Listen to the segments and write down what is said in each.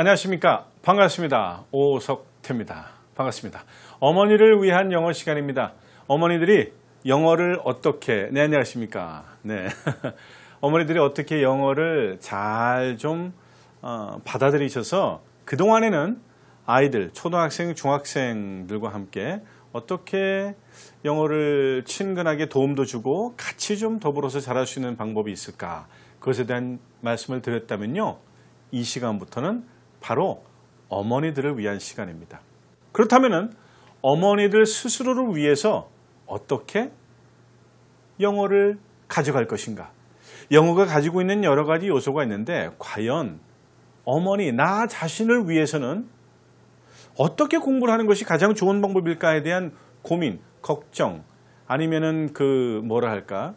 안녕하십니까. 반갑습니다. 오석태입니다. 반갑습니다. 어머니를 위한 영어 시간입니다. 어머니들이 영어를 어떻게, 네, 안녕하십니까. 네. 어머니들이 어떻게 영어를 잘좀 어, 받아들이셔서 그동안에는 아이들, 초등학생, 중학생들과 함께 어떻게 영어를 친근하게 도움도 주고 같이 좀 더불어서 잘할 수 있는 방법이 있을까? 그것에 대한 말씀을 드렸다면요. 이 시간부터는 바로 어머니들을 위한 시간입니다. 그렇다면 어머니들 스스로를 위해서 어떻게 영어를 가져갈 것인가? 영어가 가지고 있는 여러 가지 요소가 있는데 과연 어머니 나 자신을 위해서는 어떻게 공부를 하는 것이 가장 좋은 방법일까에 대한 고민, 걱정, 아니면은 그 뭐라 할까,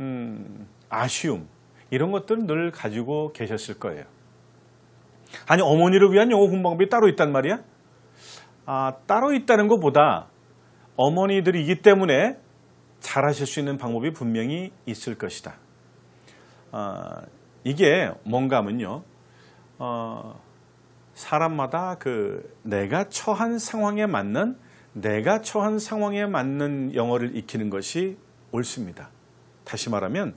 음, 아쉬움 이런 것들은 늘 가지고 계셨을 거예요. 아니 어머니를 위한 영어 공부 방법이 따로 있단 말이야? 아, 따로 있다는 것보다 어머니들이기 때문에 잘하실 수 있는 방법이 분명히 있을 것이다. 아, 이게 뭔가 하면요. 어, 사람마다 그 내가 처한 상황에 맞는 내가 처한 상황에 맞는 영어를 익히는 것이 옳습니다. 다시 말하면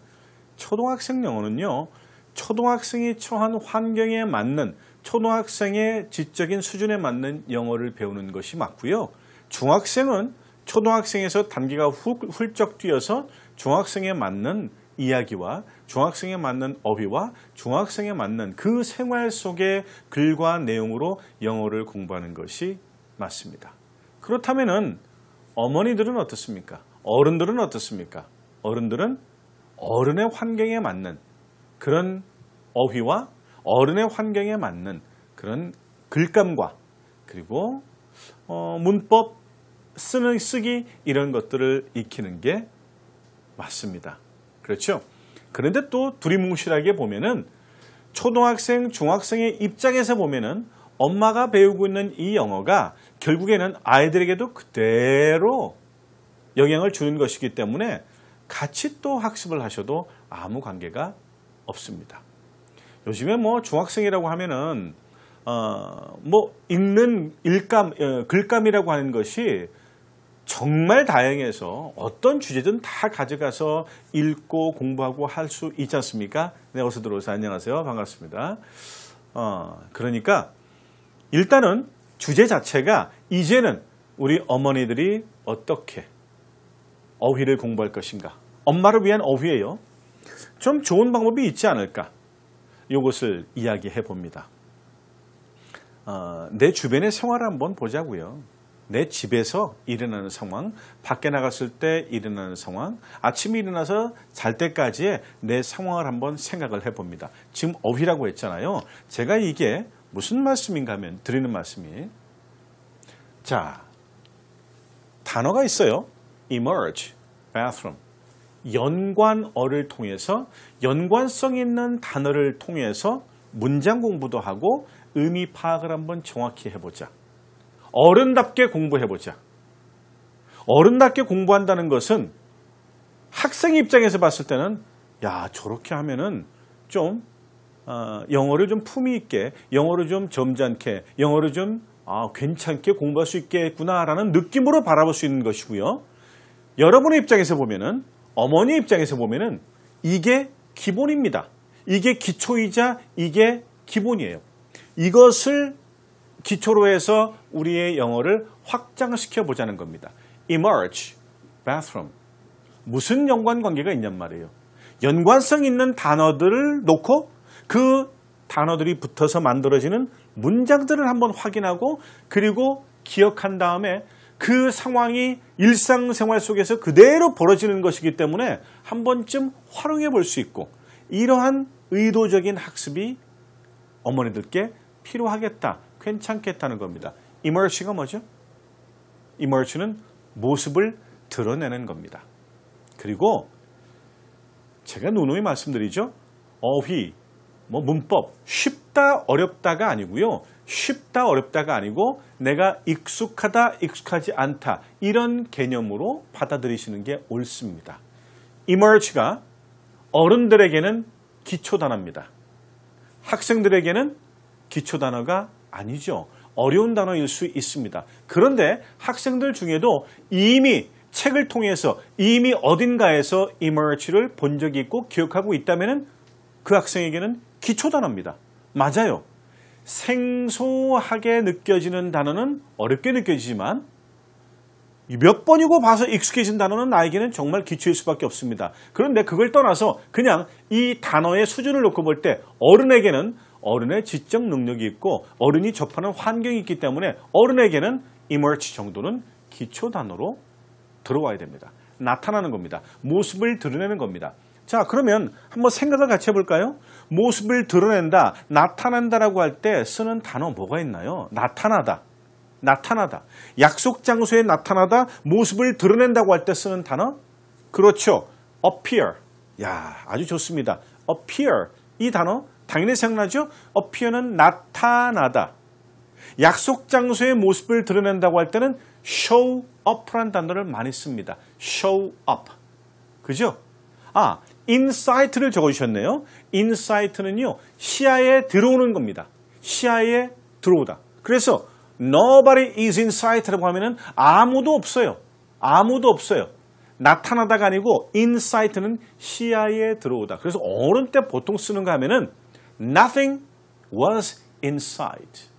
초등학생 영어는요. 초등학생이 처한 환경에 맞는 초등학생의 지적인 수준에 맞는 영어를 배우는 것이 맞고요. 중학생은 초등학생에서 단계가 훌쩍 뛰어서 중학생에 맞는 이야기와 중학생에 맞는 어휘와 중학생에 맞는 그 생활 속의 글과 내용으로 영어를 공부하는 것이 맞습니다. 그렇다면은 어머니들은 어떻습니까? 어른들은 어떻습니까? 어른들은 어른의 환경에 맞는 그런 어휘와 어른의 환경에 맞는 그런 글감과 그리고 어, 문법 쓰는 쓰기 이런 것들을 익히는 게 맞습니다. 그렇죠? 그런데 또 두리뭉실하게 보면은 초등학생, 중학생의 입장에서 보면은 엄마가 배우고 있는 이 영어가 결국에는 아이들에게도 그대로 영향을 주는 것이기 때문에 같이 또 학습을 하셔도 아무 관계가 없습니다. 요즘에 뭐 중학생이라고 하면은 어 뭐 읽는 일감 어, 글감이라고 하는 것이 정말 다양해서 어떤 주제든 다 가져가서 읽고 공부하고 할 수 있지 않습니까? 네, 어서 들어오세요. 안녕하세요. 반갑습니다. 어, 그러니까 일단은 주제 자체가 이제는 우리 어머니들이 어떻게 어휘를 공부할 것인가. 엄마를 위한 어휘예요. 좀 좋은 방법이 있지 않을까. 이것을 이야기해 봅니다. 어, 내 주변의 생활을 한번 보자고요. 내 집에서 일어나는 상황, 밖에 나갔을 때 일어나는 상황, 아침에 일어나서 잘 때까지의 내 상황을 한번 생각을 해봅니다. 지금 어휘라고 했잖아요. 제가 이게 무슨 말씀인가 하면 드리는 말씀이 자, 단어가 있어요. emerge, bathroom. 연관어를 통해서 연관성 있는 단어를 통해서 문장 공부도 하고 의미 파악을 한번 정확히 해보자. 어른답게 공부해보자. 어른답게 공부한다는 것은 학생 입장에서 봤을 때는 야 저렇게 하면은 좀 어, 영어를 좀 품위 있게 영어를 좀 점잖게 영어를 좀 아, 괜찮게 공부할 수 있겠구나라는 느낌으로 바라볼 수 있는 것이고요. 여러분의 입장에서 보면은 어머니 입장에서 보면은 이게 기본입니다. 이게 기초이자 이게 기본이에요. 이것을 기초로 해서 우리의 영어를 확장시켜 보자는 겁니다. emerge, bathroom. 무슨 연관 관계가 있냔 말이에요. 연관성 있는 단어들을 놓고 그 단어들이 붙어서 만들어지는 문장들을 한번 확인하고 그리고 기억한 다음에 그 상황이 일상생활 속에서 그대로 벌어지는 것이기 때문에 한 번쯤 활용해 볼 수 있고 이러한 의도적인 학습이 어머니들께 필요하겠다. 괜찮겠다는 겁니다. immersion가 뭐죠? immersion은 모습을 드러내는 겁니다. 그리고 제가 누누이 말씀드리죠. 어휘, 뭐 문법 쉽다 어렵다가 아니고요. 쉽다 어렵다가 아니고 내가 익숙하다 익숙하지 않다 이런 개념으로 받아들이시는 게 옳습니다. emerge가 어른들에게는 기초 단어입니다. 학생들에게는 기초 단어가 아니죠. 어려운 단어일 수 있습니다. 그런데 학생들 중에도 이미 책을 통해서 이미 어딘가에서 emerge를 본 적이 있고 기억하고 있다면 그 학생에게는 기초 단어입니다. 맞아요. 생소하게 느껴지는 단어는 어렵게 느껴지지만 몇 번이고 봐서 익숙해진 단어는 나에게는 정말 기초일 수밖에 없습니다. 그런데 그걸 떠나서 그냥 이 단어의 수준을 놓고 볼 때 어른에게는 어른의 지적 능력이 있고 어른이 접하는 환경이 있기 때문에 어른에게는 emerge 정도는 기초 단어로 들어와야 됩니다. 나타나는 겁니다. 모습을 드러내는 겁니다. 자, 그러면 한번 생각을 같이 해볼까요? 모습을 드러낸다, 나타낸다라고 할 때 쓰는 단어 뭐가 있나요? 나타나다, 나타나다. 약속 장소에 나타나다, 모습을 드러낸다고 할 때 쓰는 단어? 그렇죠. appear. 야, 아주 좋습니다. appear. 이 단어 당연히 생각나죠? appear는 나타나다. 약속 장소의 모습을 드러낸다고 할 때는 show up라는 단어를 많이 씁니다. show up. 그죠? 아, insight를 적어주셨네요. insight는요, 시야에 들어오는 겁니다. 시야에 들어오다. 그래서 nobody is in sight라고 하면은 아무도 없어요. 아무도 없어요. 나타나다가 아니고 insight는 시야에 들어오다. 그래서 어른 때 보통 쓰는 거 하면은 nothing was in sight.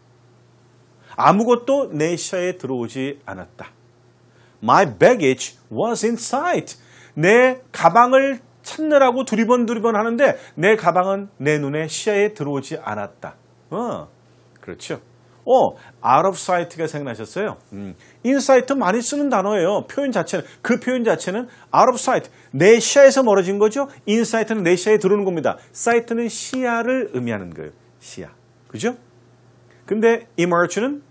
아무것도 내 시야에 들어오지 않았다. My baggage was in sight. 내 가방을 찾느라고 두리번 두리번 하는데 내 가방은 내 눈에 시야에 들어오지 않았다. 어, 그렇죠. 어, out of sight가 생각나셨어요? 음, insight 많이 쓰는 단어예요. 표현 자체는, 그 표현 자체는 out of sight. 내 시야에서 멀어진 거죠? insight는 내 시야에 들어오는 겁니다. sight는 시야를 의미하는 거예요. 시야. 그죠? 근데 emerge는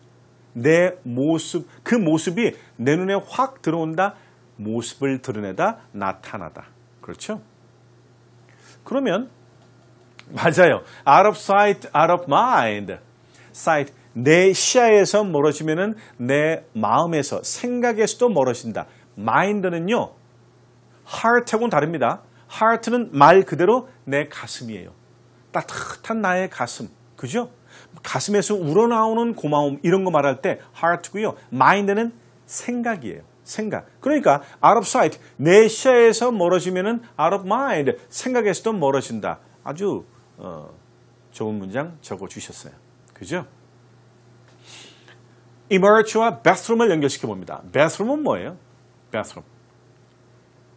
내 모습, 그 모습이 내 눈에 확 들어온다, 모습을 드러내다, 나타나다. 그렇죠? 그러면, 맞아요. out of sight, out of mind. sight. 내 시야에서 멀어지면은 내 마음에서, 생각에서도 멀어진다. mind는요, heart하고는 다릅니다. heart는 말 그대로 내 가슴이에요. 따뜻한 나의 가슴. 그죠? 가슴에서 우러나오는 고마움 이런 거 말할 때 heart고요. mind는 생각이에요. 생각. 그러니까 out of sight 내 시야에서 멀어지면 은 out of mind 생각에서도 멀어진다. 아주 어, 좋은 문장 적어 주셨어요. 그죠? emerge와 bathroom을 연결시켜 봅니다. bathroom은 뭐예요? bathroom.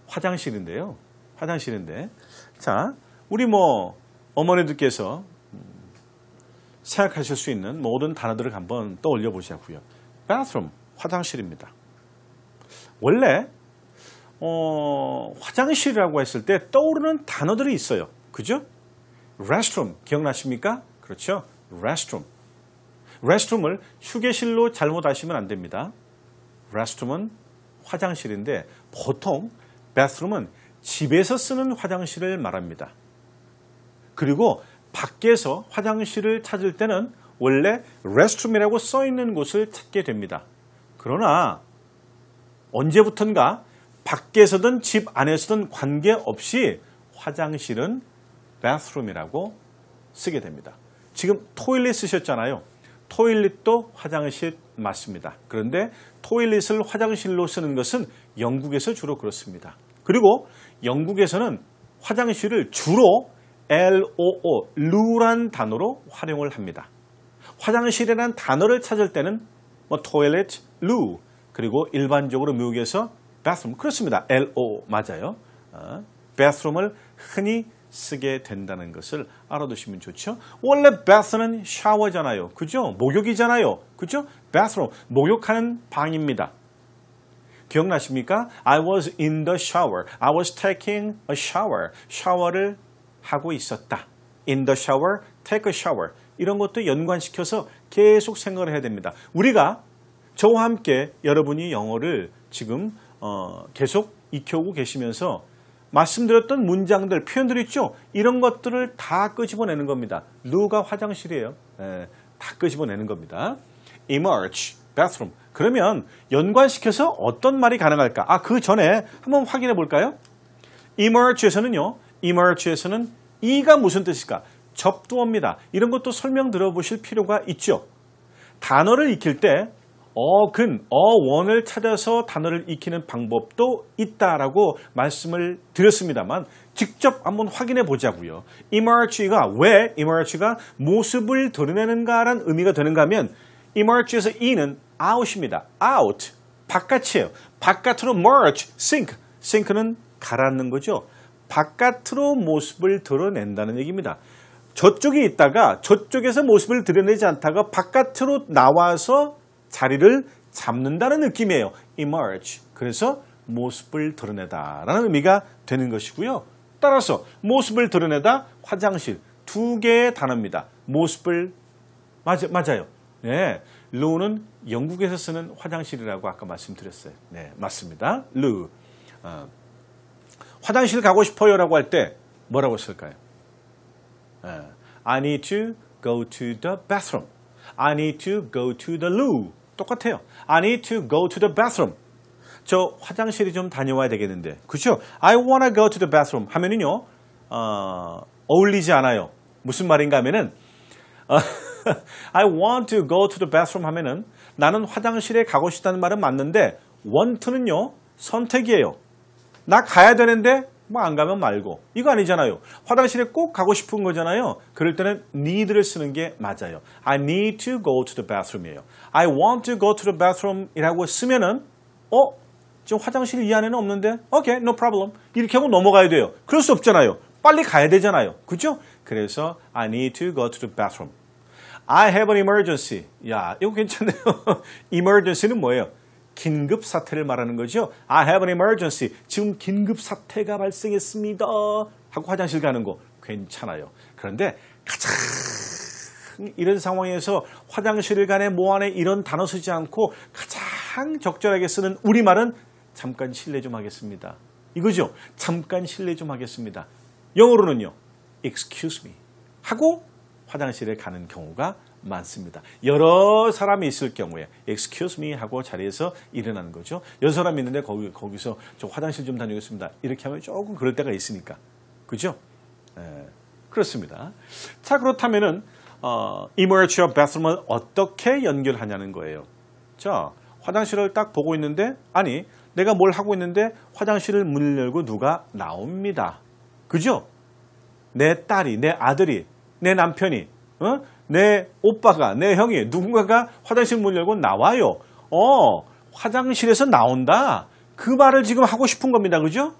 화장실인데요. 화장실인데. 자, 우리 뭐 어머니들께서 생각하실 수 있는 모든 단어들을 한번 떠올려 보자고요. bathroom, 화장실입니다. 원래 어, 화장실이라고 했을 때 떠오르는 단어들이 있어요. 그죠? restroom 기억나십니까? 그렇죠? restroom. restroom을 휴게실로 잘못 하시면 안 됩니다. restroom은 화장실인데 보통 bathroom은 집에서 쓰는 화장실을 말합니다. 그리고 밖에서 화장실을 찾을 때는 원래 restroom이라고 써 있는 곳을 찾게 됩니다. 그러나 언제부턴가 밖에서든 집 안에서든 관계없이 화장실은 bathroom이라고 쓰게 됩니다. 지금 토일릿 쓰셨잖아요. 토일릿도 화장실 맞습니다. 그런데 토일릿을 화장실로 쓰는 것은 영국에서 주로 그렇습니다. 그리고 영국에서는 화장실을 주로 LOO, 루란 단어로 활용을 합니다. 화장실이라는 단어를 찾을 때는 뭐 toilet, 루 그리고 일반적으로 미국에서 bathroom 그렇습니다. LO 맞아요. 어, bathroom을 흔히 쓰게 된다는 것을 알아두시면 좋죠. 원래 bath는 샤워잖아요. 그죠? 목욕이잖아요. 그죠? bathroom 목욕하는 방입니다. 기억나십니까? I was in the shower. I was taking a shower. 샤워를 하고 있었다. In the shower, take a shower. 이런 것도 연관시켜서 계속 생각을 해야 됩니다. 우리가 저와 함께 여러분이 영어를 지금 어, 계속 익혀오고 계시면서 말씀드렸던 문장들, 표현들 있죠? 이런 것들을 다 끄집어내는 겁니다. 누가 화장실이에요? 예, 다 끄집어내는 겁니다. emerge, bathroom. 그러면 연관시켜서 어떤 말이 가능할까? 아, 그 전에 한번 확인해 볼까요? emerge에서는요, emerge에서는 이가 무슨 뜻일까? 접두어입니다. 이런 것도 설명 들어보실 필요가 있죠. 단어를 익힐 때 어근, 어원을 찾아서 단어를 익히는 방법도 있다라고 말씀을 드렸습니다만 직접 한번 확인해 보자고요. emerge가 왜 emerge가 모습을 드러내는가라는 의미가 되는가 하면 emerge에서 e는 out입니다. out, 바깥이에요. 바깥으로 merge, sink, sink는 가라앉는 거죠. 바깥으로 모습을 드러낸다는 얘기입니다. 저쪽에 있다가 저쪽에서 모습을 드러내지 않다가 바깥으로 나와서 자리를 잡는다는 느낌이에요. emerge. 그래서 모습을 드러내다라는 의미가 되는 것이고요. 따라서 모습을 드러내다 화장실 두 개의 단어입니다. 모습을 맞아, 맞아요. 네. 루는 영국에서 쓰는 화장실이라고 아까 말씀드렸어요. 네, 맞습니다. 루. 어, 화장실 가고 싶어요라고 할 때 뭐라고 쓸까요? 네. I need to go to the bathroom. I need to go to the loo. 똑같아요. I need to go to the bathroom. 저 화장실이 좀 다녀와야 되겠는데. 그죠? I wanna go to the bathroom 하면은요, 어, 어울리지 않아요. 무슨 말인가 하면은, 어, I want to go to the bathroom 하면은 나는 화장실에 가고 싶다는 말은 맞는데, want는요, 선택이에요. 나 가야 되는데, 뭐 안 가면 말고. 이거 아니잖아요. 화장실에 꼭 가고 싶은 거잖아요. 그럴 때는 need를 쓰는 게 맞아요. I need to go to the bathroom이에요. I want to go to the bathroom 이라고 쓰면은, 어? 지금 화장실 이 안에는 없는데? 오케이, okay, no problem. 이렇게 하고 넘어가야 돼요. 그럴 수 없잖아요. 빨리 가야 되잖아요. 그죠? 그래서 I need to go to the bathroom. I have an emergency. 야, 이거 괜찮네요. emergency는 뭐예요? 긴급 사태를 말하는 거죠. I have an emergency. 지금 긴급 사태가 발생했습니다. 하고 화장실 가는 거 괜찮아요. 그런데 가장 이런 상황에서 화장실을 가네 뭐하네 이런 단어 쓰지 않고 가장 적절하게 쓰는 우리말은 잠깐 실례 좀 하겠습니다. 이거죠. 잠깐 실례 좀 하겠습니다. 영어로는요. excuse me 하고 화장실에 가는 경우가 많습니다. 여러 사람이 있을 경우에 excuse me 하고 자리에서 일어나는 거죠. 여러 사람이 있는데 거기, 거기서 저 화장실 좀 다니겠습니다. 이렇게 하면 조금 그럴 때가 있으니까. 그죠? 예, 그렇습니다. 자, 그렇다면은 어, emerge와 bathroom을 어떻게 연결하냐는 거예요. 자, 화장실을 딱 보고 있는데 아니 내가 뭘 하고 있는데 화장실을 문을 열고 누가 나옵니다. 그죠? 내 딸이, 내 아들이, 내 남편이, 어? 내 오빠가, 내 형이, 누군가가 화장실 문 열고 나와요. 어, 화장실에서 나온다. 그 말을 지금 하고 싶은 겁니다. 그죠?